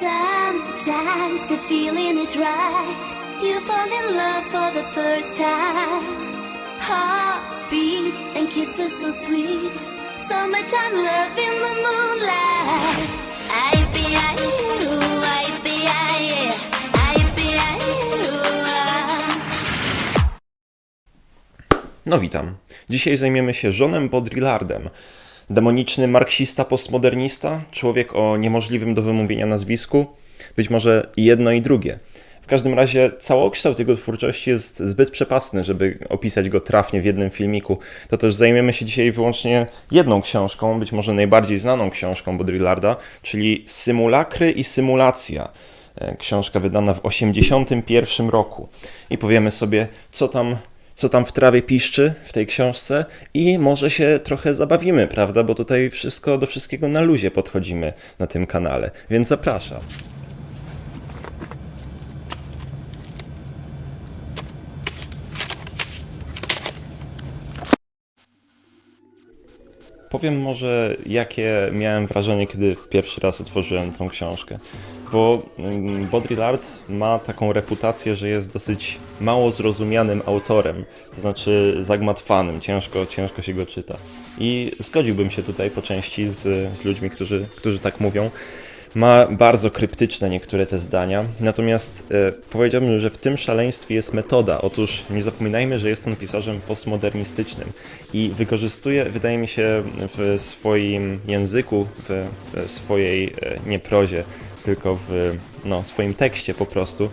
Sometimes the feeling is right. You fall in love for the first time. Heartbeat and kisses so sweet. Summertime love in the moonlight. I be I. No witam. Dzisiaj zajmiemy się Johnem Baudrillardem. Demoniczny marksista postmodernista, człowiek o niemożliwym do wymówienia nazwisku, być może jedno i drugie. W każdym razie całokształt jego twórczości jest zbyt przepastny, żeby opisać go trafnie w jednym filmiku. To też zajmiemy się dzisiaj wyłącznie jedną książką, być może najbardziej znaną książką Baudrillarda, czyli Symulakry i Symulacja. E, Książka wydana w 1981 roku. I powiemy sobie, co tam co tam w trawie piszczy w tej książce i może się trochę zabawimy, prawda? Bo tutaj wszystko do wszystkiego na luzie podchodzimy na tym kanale, więc zapraszam. Powiem może, jakie miałem wrażenie, kiedy pierwszy raz otworzyłem tą książkę. Bo Baudrillard ma taką reputację, że jest dosyć mało zrozumianym autorem, to znaczy zagmatwanym, ciężko, ciężko się go czyta. I zgodziłbym się tutaj po części z, z ludźmi, którzy, którzy tak mówią. Ma bardzo kryptyczne niektóre te zdania, natomiast e, powiedziałbym, że w tym szaleństwie jest metoda. Otóż nie zapominajmy, że jest on pisarzem postmodernistycznym i wykorzystuje, wydaje mi się, w swoim języku, w, w swojej e, nie prozie, tylko w no, swoim tekście po prostu.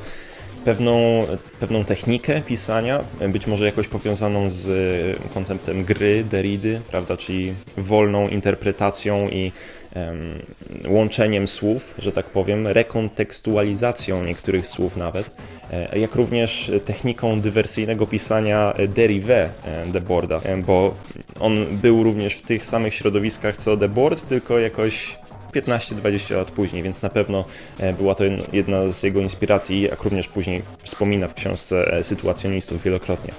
Pewną, pewną technikę pisania, być może jakoś powiązaną z konceptem gry, deridy, prawda, czyli wolną interpretacją i em, łączeniem słów, że tak powiem, rekontekstualizacją niektórych słów nawet, e, jak również techniką dywersyjnego pisania derivé Deborda, e, bo on był również w tych samych środowiskach co Debord, tylko jakoś 15-20 lat później, więc na pewno e, była to jedna z jego inspiracji, jak również później wspomina w książce e, sytuacjonistów wielokrotnie.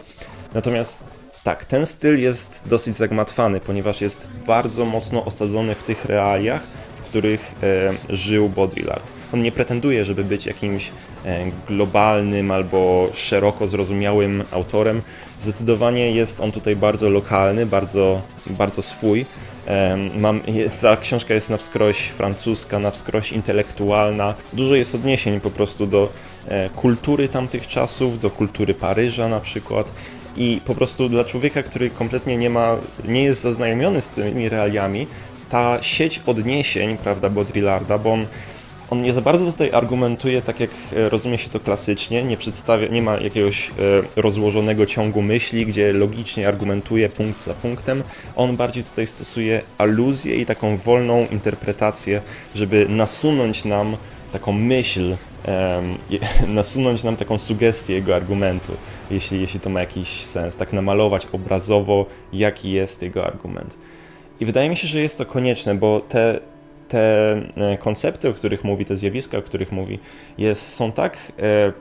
Natomiast tak, ten styl jest dosyć zagmatwany, ponieważ jest bardzo mocno osadzony w tych realiach, w których e, żył Baudrillard. On nie pretenduje, żeby być jakimś e, globalnym albo szeroko zrozumiałym autorem. Zdecydowanie jest on tutaj bardzo lokalny, bardzo, bardzo swój. Mam, ta książka jest na wskroś francuska, na wskroś intelektualna. Dużo jest odniesień po prostu do e, kultury tamtych czasów, do kultury Paryża na przykład. I po prostu dla człowieka, który kompletnie nie ma, nie jest zaznajomiony z tymi realiami, ta sieć odniesień, prawda, Baudrillarda, bo on on nie za bardzo tutaj argumentuje tak, jak e, rozumie się to klasycznie, nie przedstawia, nie ma jakiegoś e, rozłożonego ciągu myśli, gdzie logicznie argumentuje punkt za punktem. On bardziej tutaj stosuje aluzję i taką wolną interpretację, żeby nasunąć nam taką myśl, nasunąć nam taką sugestię jego argumentu, jeśli, jeśli to ma jakiś sens, tak namalować obrazowo, jaki jest jego argument. I wydaje mi się, że jest to konieczne, bo te, te e, koncepty, o których mówi, te zjawiska, o których mówi, jest, są tak e,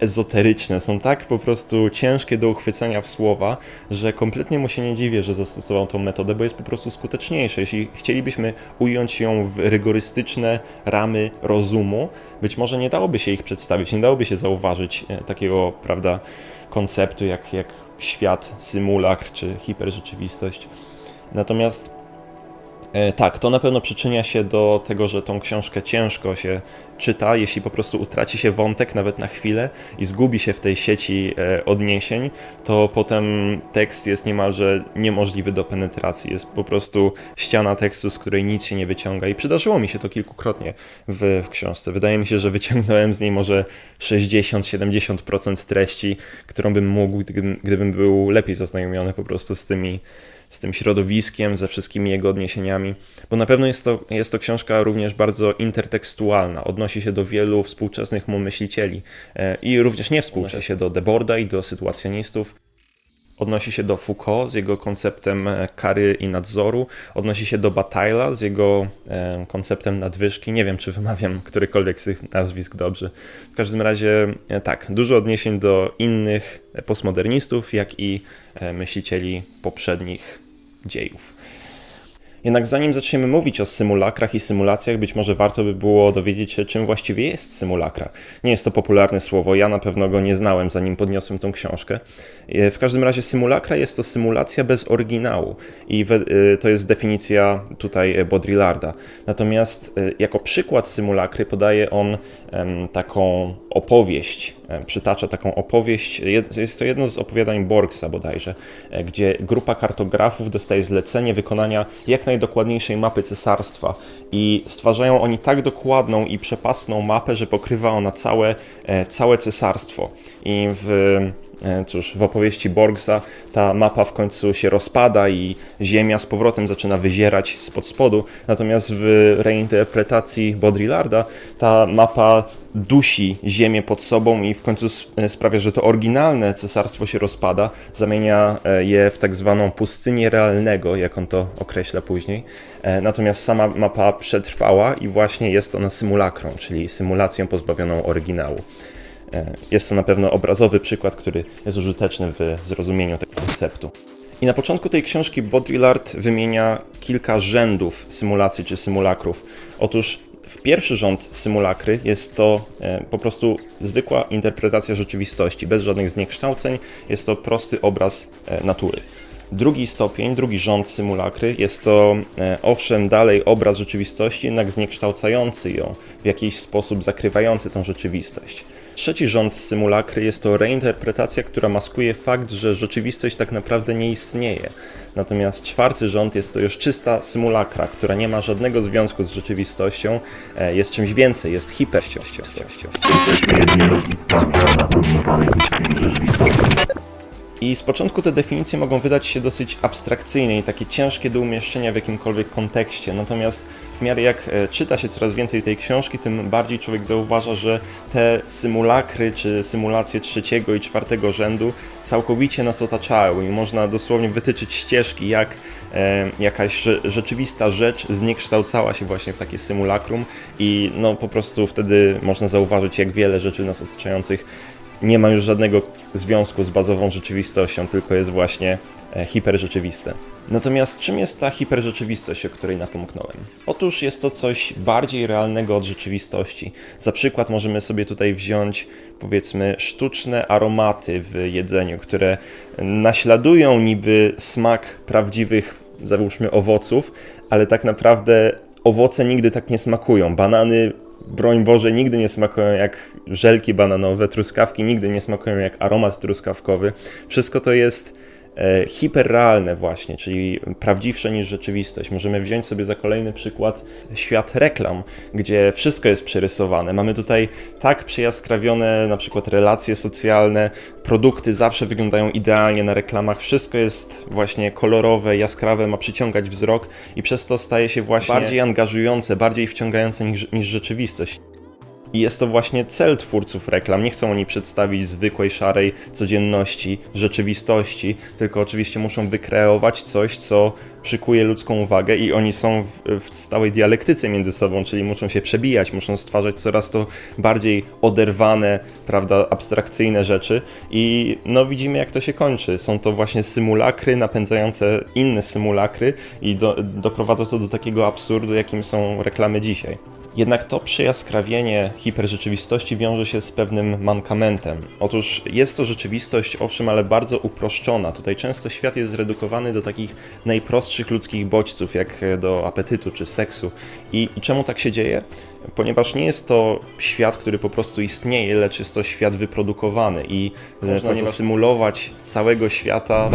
ezoteryczne, są tak po prostu ciężkie do uchwycenia w słowa, że kompletnie mu się nie dziwię, że zastosował tą metodę, bo jest po prostu skuteczniejsza. Jeśli chcielibyśmy ująć ją w rygorystyczne ramy rozumu, być może nie dałoby się ich przedstawić, nie dałoby się zauważyć e, takiego, prawda, konceptu jak, jak świat, symulakr czy hiperrzeczywistość. Natomiast Tak, to na pewno przyczynia się do tego, że tą książkę ciężko się czyta, jeśli po prostu utraci się wątek nawet na chwilę i zgubi się w tej sieci e, odniesień, to potem tekst jest niemalże niemożliwy do penetracji. Jest po prostu ściana tekstu, z której nic się nie wyciąga i przydarzyło mi się to kilkukrotnie w, w książce. Wydaje mi się, że wyciągnąłem z niej może 60-70% treści, którą bym mógł, gdybym był lepiej zaznajomiony po prostu z tymi z tym środowiskiem, ze wszystkimi jego odniesieniami, bo na pewno jest to, jest to książka również bardzo intertekstualna, odnosi się do wielu współczesnych mu myślicieli e, i również nie współcześnie się do Deborda i do sytuacjonistów. Odnosi się do Foucault z jego konceptem e, kary i nadzoru, odnosi się do Bataille'a z jego e, konceptem nadwyżki. Nie wiem, czy wymawiam którykolwiek z tych nazwisk dobrze. W każdym razie, e, tak, dużo odniesień do innych postmodernistów, jak i myślicieli poprzednich dziejów. Jednak zanim zaczniemy mówić o symulakrach i symulacjach, być może warto by było dowiedzieć się, czym właściwie jest symulakra. Nie jest to popularne słowo, ja na pewno go nie znałem, zanim podniosłem tą książkę. E, W każdym razie symulakra jest to symulacja bez oryginału i e, to jest definicja tutaj e, Baudrillarda. Natomiast jako przykład symulakry podaje on taką opowieść, przytacza taką opowieść, jest to jedno z opowiadań Borgsa bodajże, gdzie grupa kartografów dostaje zlecenie wykonania jak najdokładniejszej mapy cesarstwa i stwarzają oni tak dokładną i przepasną mapę, że pokrywa ona całe, e, całe cesarstwo. I w Cóż, w opowieści Borgsa ta mapa w końcu się rozpada i ziemia z powrotem zaczyna wyzierać spod spodu, natomiast w reinterpretacji Baudrillarda ta mapa dusi ziemię pod sobą i w końcu e, sprawia, że to oryginalne cesarstwo się rozpada, zamienia e, je w tak zwaną pustynię realnego, jak on to określa później. E, Natomiast sama mapa przetrwała i właśnie jest ona symulakrą, czyli symulacją pozbawioną oryginału. E, Jest to na pewno obrazowy przykład, który jest użyteczny w zrozumieniu tego konceptu. I na początku tej książki Baudrillard wymienia kilka rzędów symulacji czy symulakrów. Otóż w pierwszy rząd symulakry jest to e, po prostu zwykła interpretacja rzeczywistości, bez żadnych zniekształceń. Jest to prosty obraz e, natury. Drugi stopień, drugi rząd symulakry jest to owszem dalej obraz rzeczywistości, jednak zniekształcający ją, w jakiś sposób zakrywający tą rzeczywistość. Trzeci rząd symulakry jest to reinterpretacja, która maskuje fakt, że rzeczywistość tak naprawdę nie istnieje. Natomiast czwarty rząd jest to już czysta symulakra, która nie ma żadnego związku z rzeczywistością, e, jest czymś więcej, jest hiperściością. I z początku te definicje mogą wydać się dosyć abstrakcyjne i takie ciężkie do umieszczenia w jakimkolwiek kontekście. Natomiast w miarę jak e, czyta się coraz więcej tej książki, tym bardziej człowiek zauważa, że te symulakry czy symulacje trzeciego i czwartego rzędu całkowicie nas otaczają i można dosłownie wytyczyć ścieżki, jak e, jakaś rze- rzeczywista rzecz zniekształcała się właśnie w takie symulakrum i no po prostu wtedy można zauważyć, jak wiele rzeczy nas otaczających nie ma już żadnego związku z bazową rzeczywistością, tylko jest właśnie e, hiperrzeczywiste. Natomiast czym jest ta hiperrzeczywistość, o której napomknąłem? Otóż jest to coś bardziej realnego od rzeczywistości. Za przykład możemy sobie tutaj wziąć powiedzmy sztuczne aromaty w jedzeniu, które naśladują niby smak prawdziwych, załóżmy, owoców, ale tak naprawdę owoce nigdy tak nie smakują. Banany broń Boże, nigdy nie smakują jak żelki bananowe, truskawki nigdy nie smakują jak aromat truskawkowy. Wszystko to jest hiperrealne właśnie, czyli prawdziwsze niż rzeczywistość. Możemy wziąć sobie za kolejny przykład świat reklam, gdzie wszystko jest przerysowane. Mamy tutaj tak przejaskrawione na przykład relacje socjalne, produkty zawsze wyglądają idealnie na reklamach, wszystko jest właśnie kolorowe, jaskrawe, ma przyciągać wzrok i przez to staje się właśnie bardziej angażujące, bardziej wciągające niż, niż rzeczywistość. I jest to właśnie cel twórców reklam. Nie chcą oni przedstawić zwykłej, szarej codzienności, rzeczywistości, tylko oczywiście muszą wykreować coś, co przykuje ludzką uwagę i oni są w, w stałej dialektyce między sobą, czyli muszą się przebijać, muszą stwarzać coraz to bardziej oderwane, prawda, abstrakcyjne rzeczy i no widzimy jak to się kończy. Są to właśnie symulakry napędzające inne symulakry i do, doprowadza to do takiego absurdu, jakim są reklamy dzisiaj. Jednak to przejaskrawienie hiperrzeczywistości wiąże się z pewnym mankamentem. Otóż jest to rzeczywistość, owszem, ale bardzo uproszczona. Tutaj często świat jest zredukowany do takich najprostszych ludzkich bodźców, jak do apetytu czy seksu. I, czemu tak się dzieje? Ponieważ nie jest to świat, który po prostu istnieje, lecz jest to świat wyprodukowany i można zasymulować całego świata.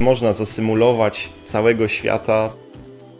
Można zasymulować całego świata,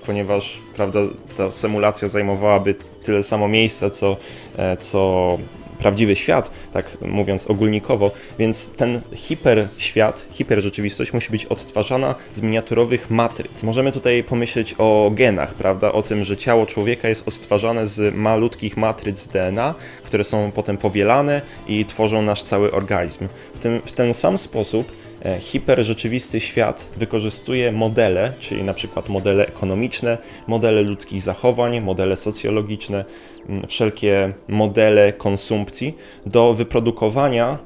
ponieważ prawda, ta symulacja zajmowałaby tyle samo miejsca, co, e, co prawdziwy świat, tak mówiąc ogólnikowo, więc ten hiperświat, hiperrzeczywistość musi być odtwarzana z miniaturowych matryc. Możemy tutaj pomyśleć o genach, prawda, o tym, że ciało człowieka jest odtwarzane z malutkich matryc w DNA, które są potem powielane i tworzą nasz cały organizm. W, tym, w ten sam sposób hiperrzeczywisty świat wykorzystuje modele, czyli na przykład modele ekonomiczne, modele ludzkich zachowań, modele socjologiczne, wszelkie modele konsumpcji do wyprodukowania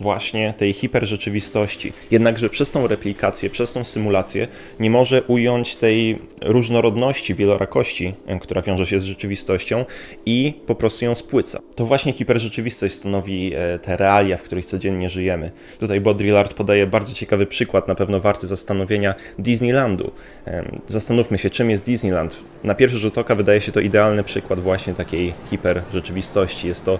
właśnie tej hiperrzeczywistości. Jednakże przez tą replikację, przez tą symulację nie może ująć tej różnorodności, wielorakości, która wiąże się z rzeczywistością i po prostu ją spłyca. To właśnie hiperrzeczywistość stanowi e, te realia, w których codziennie żyjemy. Tutaj Baudrillard podaje bardzo ciekawy przykład, na pewno warty zastanowienia Disneylandu. Zastanówmy się, czym jest Disneyland. Na pierwszy rzut oka wydaje się to idealny przykład właśnie takiej hiperrzeczywistości. Jest to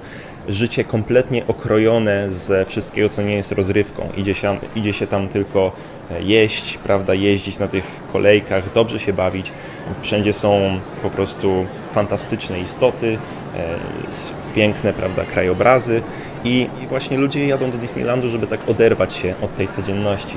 życie kompletnie okrojone ze wszystkiego, co nie jest rozrywką. Idzie się, idzie się tam tylko e, jeść, prawda, jeździć na tych kolejkach, dobrze się bawić. Wszędzie są po prostu fantastyczne istoty, e, piękne, prawda, krajobrazy i, i właśnie ludzie jadą do Disneylandu, żeby tak oderwać się od tej codzienności.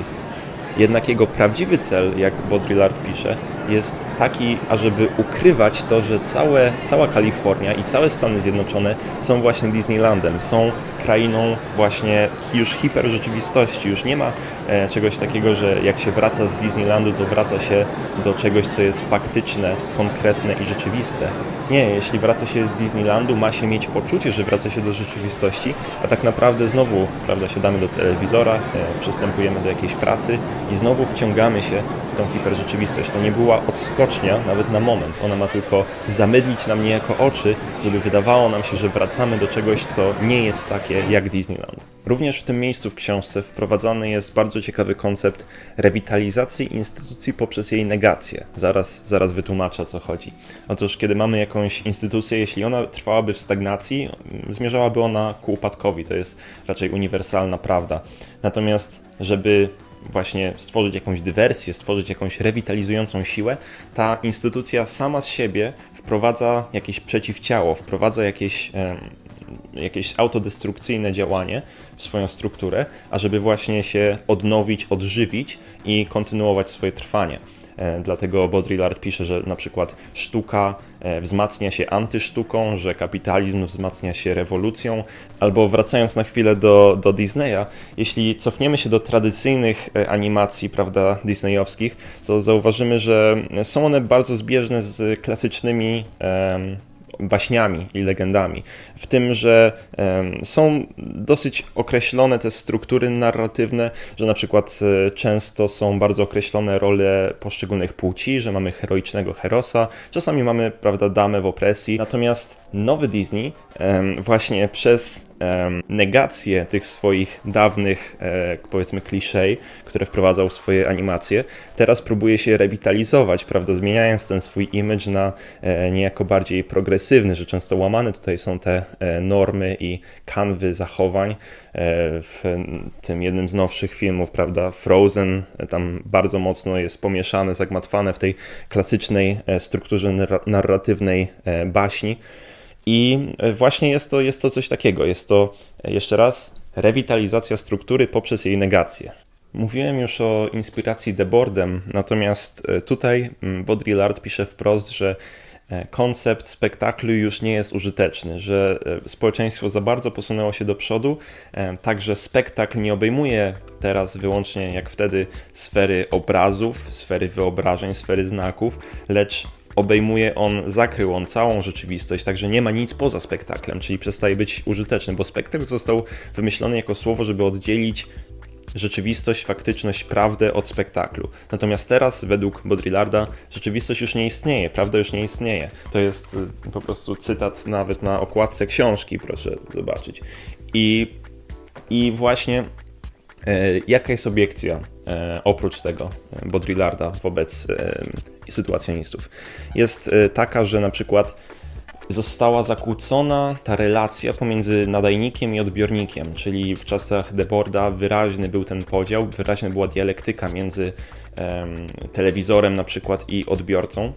Jednak jego prawdziwy cel, jak Baudrillard pisze, jest taki, ażeby ukrywać to, że całe, cała Kalifornia i całe Stany Zjednoczone są właśnie Disneylandem, są krainą właśnie już hiperrzeczywistości. Już nie ma e, czegoś takiego, że jak się wraca z Disneylandu, to wraca się do czegoś, co jest faktyczne, konkretne i rzeczywiste. Nie, jeśli wraca się z Disneylandu, ma się mieć poczucie, że wraca się do rzeczywistości, a tak naprawdę znowu, prawda, siadamy do telewizora, e, przystępujemy do jakiejś pracy i znowu wciągamy się w tą hiperrzeczywistość. To nie była odskocznia nawet na moment. Ona ma tylko zamydlić nam niejako oczy, żeby wydawało nam się, że wracamy do czegoś, co nie jest takie jak Disneyland. Również w tym miejscu w książce wprowadzany jest bardzo ciekawy koncept rewitalizacji instytucji poprzez jej negację. Zaraz, zaraz wytłumaczę o co chodzi. Otóż, kiedy mamy jakąś instytucję, jeśli ona trwałaby w stagnacji, zmierzałaby ona ku upadkowi. To jest raczej uniwersalna prawda. Natomiast, żeby właśnie stworzyć jakąś dywersję, stworzyć jakąś rewitalizującą siłę, ta instytucja sama z siebie wprowadza jakieś przeciwciało, wprowadza jakieś, jakieś autodestrukcyjne działanie w swoją strukturę, ażeby właśnie się odnowić, odżywić i kontynuować swoje trwanie. E, Dlatego Baudrillard pisze, że na przykład sztuka e, wzmacnia się antysztuką, że kapitalizm wzmacnia się rewolucją, albo wracając na chwilę do, do Disneya, jeśli cofniemy się do tradycyjnych e, animacji, prawda, disneyowskich, to zauważymy, że są one bardzo zbieżne z klasycznymi baśniami i legendami. W tym, że są dosyć określone te struktury narratywne, że na przykład e, często są bardzo określone role poszczególnych płci, że mamy heroicznego herosa, czasami mamy, prawda, damę w opresji. Natomiast nowy Disney właśnie przez negację tych swoich dawnych, e, powiedzmy, kliszej, które wprowadzał w swoje animacje, teraz próbuje się rewitalizować, prawda, zmieniając ten swój image na e, niejako bardziej progresywny, że często łamane tutaj są te e, normy i kanwy zachowań. W tym jednym z nowszych filmów, prawda, Frozen, tam bardzo mocno jest pomieszane, zagmatwane w tej klasycznej strukturze narra- narratywnej baśni. I e, właśnie jest to, jest to coś takiego. Jest to, e, jeszcze raz, rewitalizacja struktury poprzez jej negację. Mówiłem już o inspiracji Debordem, natomiast e, tutaj Baudrillard pisze wprost, że koncept spektaklu już nie jest użyteczny, że społeczeństwo za bardzo posunęło się do przodu, także spektakl nie obejmuje teraz wyłącznie jak wtedy sfery obrazów, sfery wyobrażeń, sfery znaków, lecz obejmuje on, zakrył on całą rzeczywistość, także nie ma nic poza spektaklem, czyli przestaje być użyteczny, bo spektakl został wymyślony jako słowo, żeby oddzielić rzeczywistość, faktyczność, prawdę od spektaklu. Natomiast teraz, według Baudrillarda, rzeczywistość już nie istnieje, prawda już nie istnieje. To jest y, po prostu cytat nawet na okładce książki, proszę zobaczyć. I, i właśnie jaka jest obiekcja e, oprócz tego e, Baudrillarda wobec e, sytuacjonistów? Jest e, taka, że na przykład została zakłócona ta relacja pomiędzy nadajnikiem i odbiornikiem, czyli w czasach Deborda wyraźny był ten podział, wyraźna była dialektyka między em, telewizorem na przykład i odbiorcą.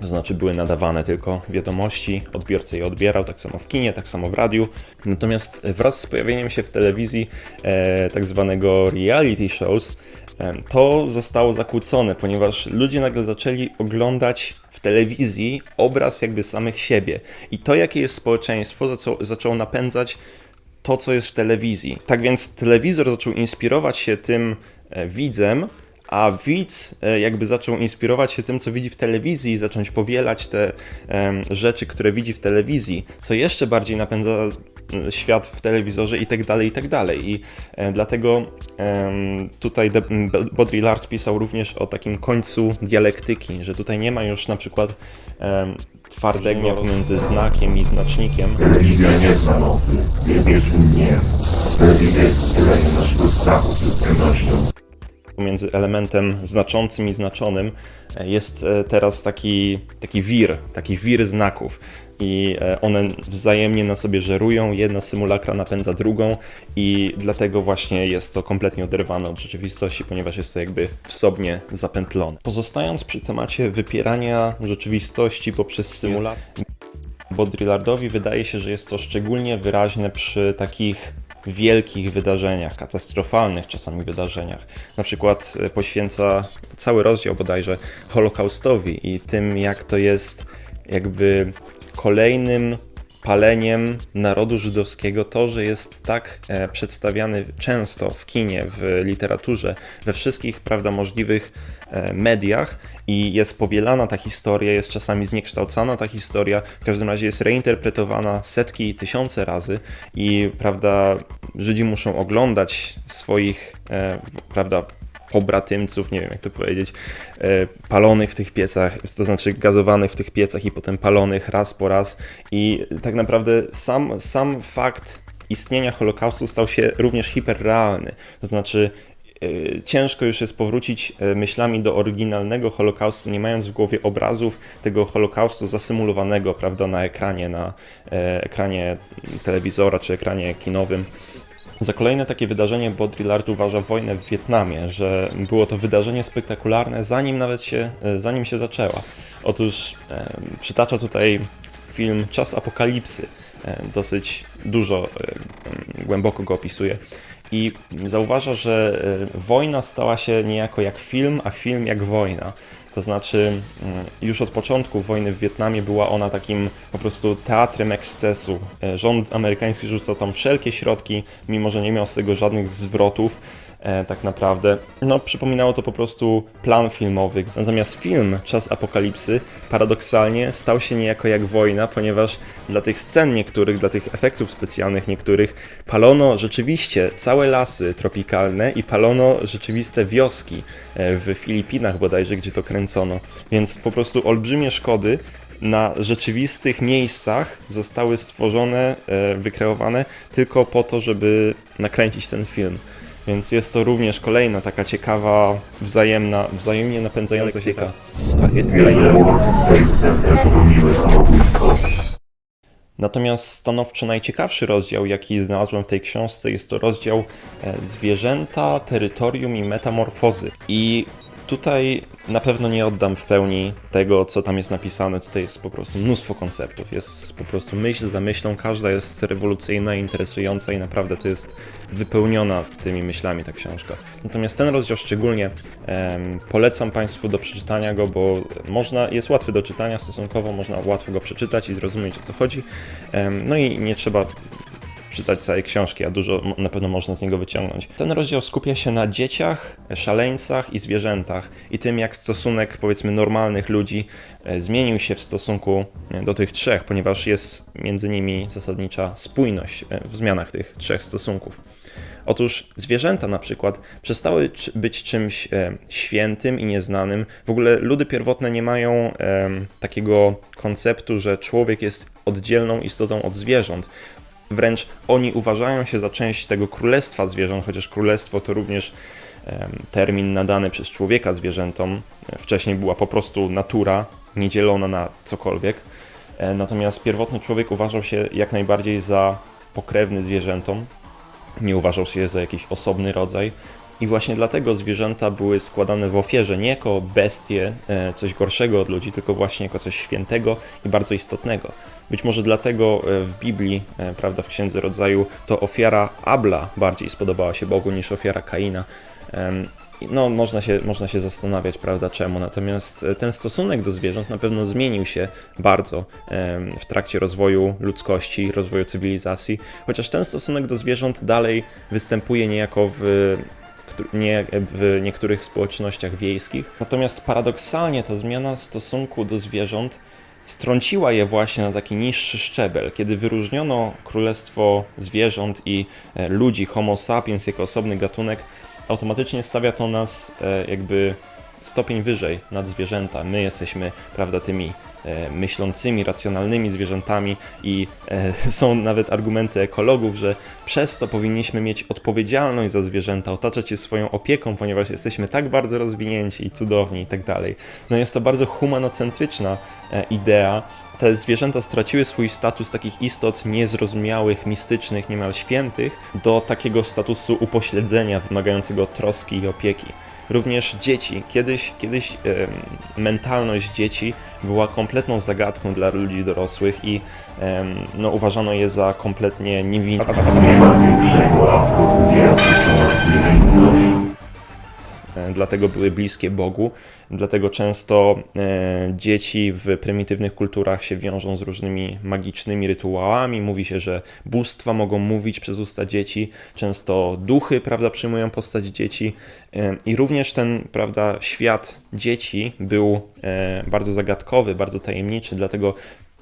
To znaczy były nadawane tylko wiadomości, odbiorca je odbierał, tak samo w kinie, tak samo w radiu. Natomiast wraz z pojawieniem się w telewizji e, tak zwanego reality shows, e, to zostało zakłócone, ponieważ ludzie nagle zaczęli oglądać w telewizji obraz jakby samych siebie. I to, jakie jest społeczeństwo, zaczą, zaczęło napędzać to, co jest w telewizji. Tak więc telewizor zaczął inspirować się tym e, widzem, a widz e, jakby zaczął inspirować się tym, co widzi w telewizji i zacząć powielać te em, rzeczy, które widzi w telewizji, co jeszcze bardziej napędza y, świat w telewizorze i tak dalej, i tak dalej. I e, dlatego em, tutaj De- Baudrillard pisał również o takim końcu dialektyki, że tutaj nie ma już na przykład em, twardego pomiędzy znakiem i znacznikiem, Telewizja nie zna nocy, jest wiecznym dniem. Telewizja jest udzieleniem naszego strachu przed ciemnością. Pomiędzy elementem znaczącym i znaczonym e, jest e, teraz taki, taki wir, taki wir znaków. I e, one wzajemnie na sobie żerują, jedna symulakra napędza drugą, i dlatego właśnie jest to kompletnie oderwane od rzeczywistości, ponieważ jest to jakby wsobnie zapętlone. Pozostając przy temacie wypierania rzeczywistości poprzez symulację, Baudrillardowi wydaje się, że jest to szczególnie wyraźne przy takich wielkich wydarzeniach, katastrofalnych czasami wydarzeniach. Na przykład e, poświęca cały rozdział bodajże Holokaustowi i tym, jak to jest jakby kolejnym paleniem narodu żydowskiego. To, że jest tak e, przedstawiany często w kinie, w literaturze, we wszystkich, prawda, możliwych e, mediach i jest powielana ta historia, jest czasami zniekształcana ta historia, w każdym razie jest reinterpretowana setki tysiące razy i, prawda, Żydzi muszą oglądać swoich, e, prawda, pobratymców, nie wiem jak to powiedzieć, e, palonych w tych piecach, to znaczy gazowanych w tych piecach i potem palonych raz po raz. I tak naprawdę sam, sam fakt istnienia Holokaustu stał się również hiperrealny. To znaczy e, ciężko już jest powrócić e, myślami do oryginalnego Holokaustu, nie mając w głowie obrazów tego Holokaustu zasymulowanego, prawda, na ekranie, na ekranie telewizora czy ekranie kinowym. Za kolejne takie wydarzenie Baudrillard uważa wojnę w Wietnamie, że było to wydarzenie spektakularne zanim nawet się, e, zanim się zaczęła. Otóż e, przytacza tutaj film Czas Apokalipsy. E, dosyć dużo, e, głęboko go opisuje. I zauważa, że e, wojna stała się niejako jak film, a film jak wojna. To znaczy, mm, już od początku wojny w Wietnamie była ona takim po prostu teatrem ekscesu. E, Rząd amerykański rzucał tam wszelkie środki, mimo że nie miał z tego żadnych zwrotów. E, tak naprawdę, no przypominało to po prostu plan filmowy. Natomiast film Czas Apokalipsy paradoksalnie stał się niejako jak wojna, ponieważ dla tych scen niektórych, dla tych efektów specjalnych niektórych palono rzeczywiście całe lasy tropikalne i palono rzeczywiste wioski e, w Filipinach bodajże, gdzie to kręcono. Więc po prostu olbrzymie szkody na rzeczywistych miejscach zostały stworzone, e, wykreowane tylko po to, żeby nakręcić ten film. Więc jest to również kolejna taka ciekawa, wzajemna, wzajemnie napędzająca się ta samobójstwo. Natomiast stanowczo najciekawszy rozdział, jaki znalazłem w tej książce, jest to rozdział e, Zwierzęta, terytorium i metamorfozy. I tutaj na pewno nie oddam w pełni tego, co tam jest napisane. Tutaj jest po prostu mnóstwo konceptów. Jest po prostu myśl za myślą, każda jest rewolucyjna, interesująca i naprawdę to jest wypełniona tymi myślami ta książka. Natomiast ten rozdział szczególnie em, polecam Państwu do przeczytania go, bo można, jest łatwy do czytania stosunkowo, można łatwo go przeczytać i zrozumieć o co chodzi. Em, no i nie trzeba czytać całej książki, a dużo na pewno można z niego wyciągnąć. Ten rozdział skupia się na dzieciach, szaleńcach i zwierzętach i tym, jak stosunek powiedzmy normalnych ludzi e, zmienił się w stosunku e, do tych trzech, ponieważ jest między nimi zasadnicza spójność e, w zmianach tych trzech stosunków. Otóż zwierzęta na przykład przestały być czymś świętym i nieznanym. W ogóle ludy pierwotne nie mają takiego konceptu, że człowiek jest oddzielną istotą od zwierząt. Wręcz oni uważają się za część tego królestwa zwierząt, chociaż królestwo to również termin nadany przez człowieka zwierzętom. Wcześniej była po prostu natura, niedzielona na cokolwiek. E, Natomiast pierwotny człowiek uważał się jak najbardziej za pokrewny zwierzętom, nie uważał się za jakiś osobny rodzaj. I właśnie dlatego zwierzęta były składane w ofierze nie jako bestie, e, coś gorszego od ludzi, tylko właśnie jako coś świętego i bardzo istotnego. Być może dlatego e, w Biblii, e, prawda, w Księdze Rodzaju, to ofiara Abla bardziej spodobała się Bogu niż ofiara Kaina. No, można się, można się zastanawiać, prawda, czemu. Natomiast ten stosunek do zwierząt na pewno zmienił się bardzo w trakcie rozwoju ludzkości, rozwoju cywilizacji, chociaż ten stosunek do zwierząt dalej występuje niejako w nie, w niektórych społecznościach wiejskich. Natomiast paradoksalnie ta zmiana stosunku do zwierząt strąciła je właśnie na taki niższy szczebel, kiedy wyróżniono królestwo zwierząt i e, ludzi, Homo sapiens jako osobny gatunek, automatycznie stawia to nas e, jakby stopień wyżej nad zwierzęta. My jesteśmy, prawda, tymi myślącymi, racjonalnymi zwierzętami i e, są nawet argumenty ekologów, że przez to powinniśmy mieć odpowiedzialność za zwierzęta, otaczać je swoją opieką, ponieważ jesteśmy tak bardzo rozwinięci i cudowni i tak dalej. No jest to bardzo humanocentryczna e, idea. Te zwierzęta straciły swój status takich istot niezrozumiałych, mistycznych, niemal świętych, do takiego statusu upośledzenia wymagającego troski i opieki. Również dzieci. Kiedyś, kiedyś em, mentalność dzieci była kompletną zagadką dla ludzi dorosłych i em, no, uważano je za kompletnie niewinne. Nie ma większego dlatego były bliskie Bogu. Dlatego często e, dzieci w prymitywnych kulturach się wiążą z różnymi magicznymi rytuałami. Mówi się, że bóstwa mogą mówić przez usta dzieci, często duchy, prawda, przyjmują postać dzieci. E, I również ten, prawda, świat dzieci był e, bardzo zagadkowy, bardzo tajemniczy, dlatego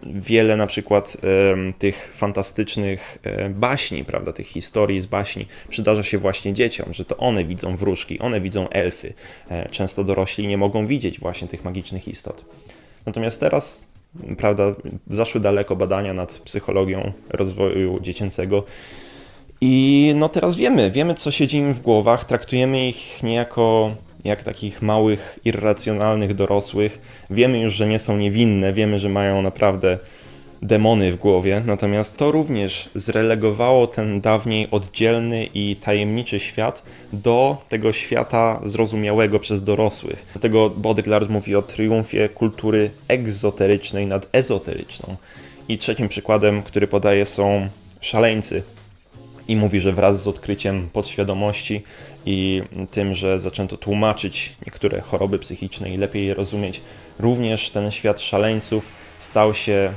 wiele na przykład tych fantastycznych baśni, prawda, tych historii z baśni przydarza się właśnie dzieciom, że to one widzą wróżki, one widzą elfy. E, często dorośli nie mogą widzieć właśnie tych magicznych istot. Natomiast teraz, prawda, zaszły daleko badania nad psychologią rozwoju dziecięcego i no teraz wiemy, wiemy co siedzi im w głowach, traktujemy ich niejako jak takich małych, irracjonalnych dorosłych. Wiemy już, że nie są niewinne, wiemy, że mają naprawdę demony w głowie, natomiast to również zrelegowało ten dawniej oddzielny i tajemniczy świat do tego świata zrozumiałego przez dorosłych. Dlatego Baudrillard mówi o triumfie kultury egzoterycznej nad ezoteryczną. I trzecim przykładem, który podaje są szaleńcy, i mówi, że wraz z odkryciem podświadomości i tym, że zaczęto tłumaczyć niektóre choroby psychiczne i lepiej je rozumieć, również ten świat szaleńców stał się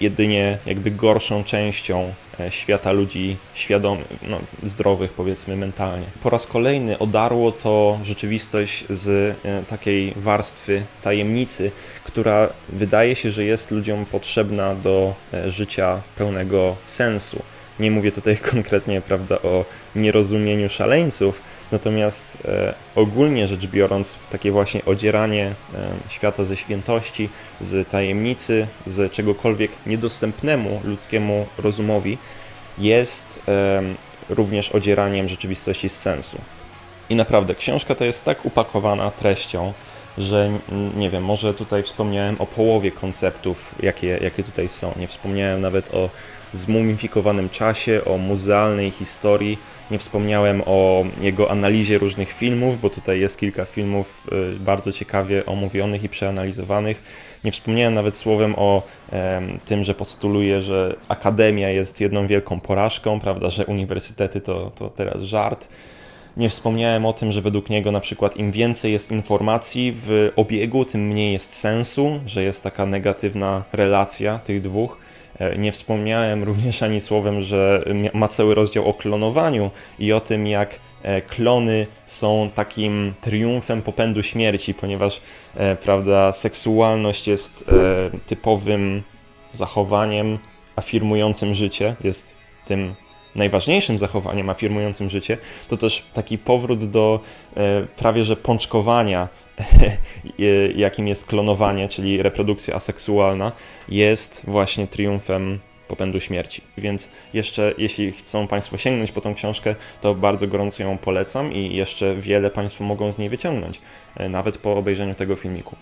jedynie jakby gorszą częścią e, świata ludzi świadomych, no, zdrowych powiedzmy mentalnie. Po raz kolejny odarło to rzeczywistość z e, takiej warstwy tajemnicy, która wydaje się, że jest ludziom potrzebna do e, życia pełnego sensu. Nie mówię tutaj konkretnie, prawda, o nierozumieniu szaleńców, natomiast e, ogólnie rzecz biorąc, takie właśnie odzieranie e, świata ze świętości, z tajemnicy, z czegokolwiek niedostępnemu ludzkiemu rozumowi, jest e, również odzieraniem rzeczywistości z sensu. I naprawdę, książka ta jest tak upakowana treścią, że nie wiem, może tutaj wspomniałem o połowie konceptów, jakie, jakie tutaj są. Nie wspomniałem nawet o zmumifikowanym czasie, o muzealnej historii. Nie wspomniałem o jego analizie różnych filmów, bo tutaj jest kilka filmów y, bardzo ciekawie omówionych i przeanalizowanych. Nie wspomniałem nawet słowem o tym, że postuluje, że akademia jest jedną wielką porażką, prawda, że uniwersytety to, to teraz żart. Nie wspomniałem o tym, że według niego na przykład im więcej jest informacji w obiegu, tym mniej jest sensu, że jest taka negatywna relacja tych dwóch. E, Nie wspomniałem również ani słowem, że ma cały rozdział o klonowaniu i o tym, jak e, klony są takim triumfem popędu śmierci, ponieważ e, prawda, seksualność jest typowym zachowaniem afirmującym życie, jest tym najważniejszym zachowaniem afirmującym życie, to też taki powrót do e, prawie że pączkowania, jakim jest klonowanie, czyli reprodukcja aseksualna, jest właśnie triumfem popędu śmierci. Więc jeszcze, jeśli chcą Państwo sięgnąć po tą książkę, to bardzo gorąco ją polecam i jeszcze wiele Państwo mogą z niej wyciągnąć, e, nawet po obejrzeniu tego filmiku.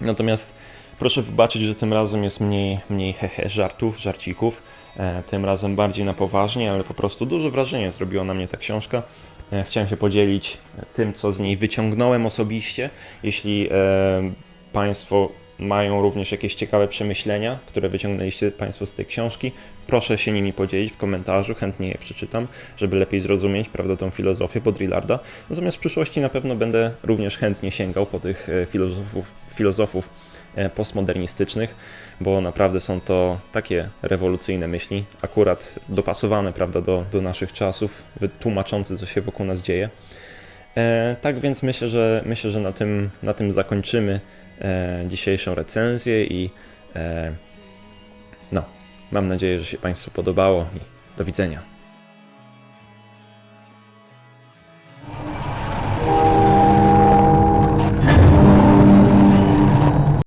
Natomiast proszę wybaczyć, że tym razem jest mniej, mniej hehe, żartów, żarcików. E, tym razem bardziej na poważnie, ale po prostu duże wrażenie zrobiła na mnie ta książka. E, chciałem się podzielić tym, co z niej wyciągnąłem osobiście. Jeśli e, Państwo mają również jakieś ciekawe przemyślenia, które wyciągnęliście Państwo z tej książki, proszę się nimi podzielić w komentarzu, chętnie je przeczytam, żeby lepiej zrozumieć, prawda, tą filozofię Baudrillarda. Natomiast w przyszłości na pewno będę również chętnie sięgał po tych e, filozofów, filozofów e, postmodernistycznych, bo naprawdę są to takie rewolucyjne myśli, akurat dopasowane, prawda, do, do naszych czasów, wytłumaczące, co się wokół nas dzieje. E, tak więc myślę, że myślę, że na tym, na tym zakończymy e, dzisiejszą recenzję i e, no, mam nadzieję, że się Państwu podobało i do widzenia.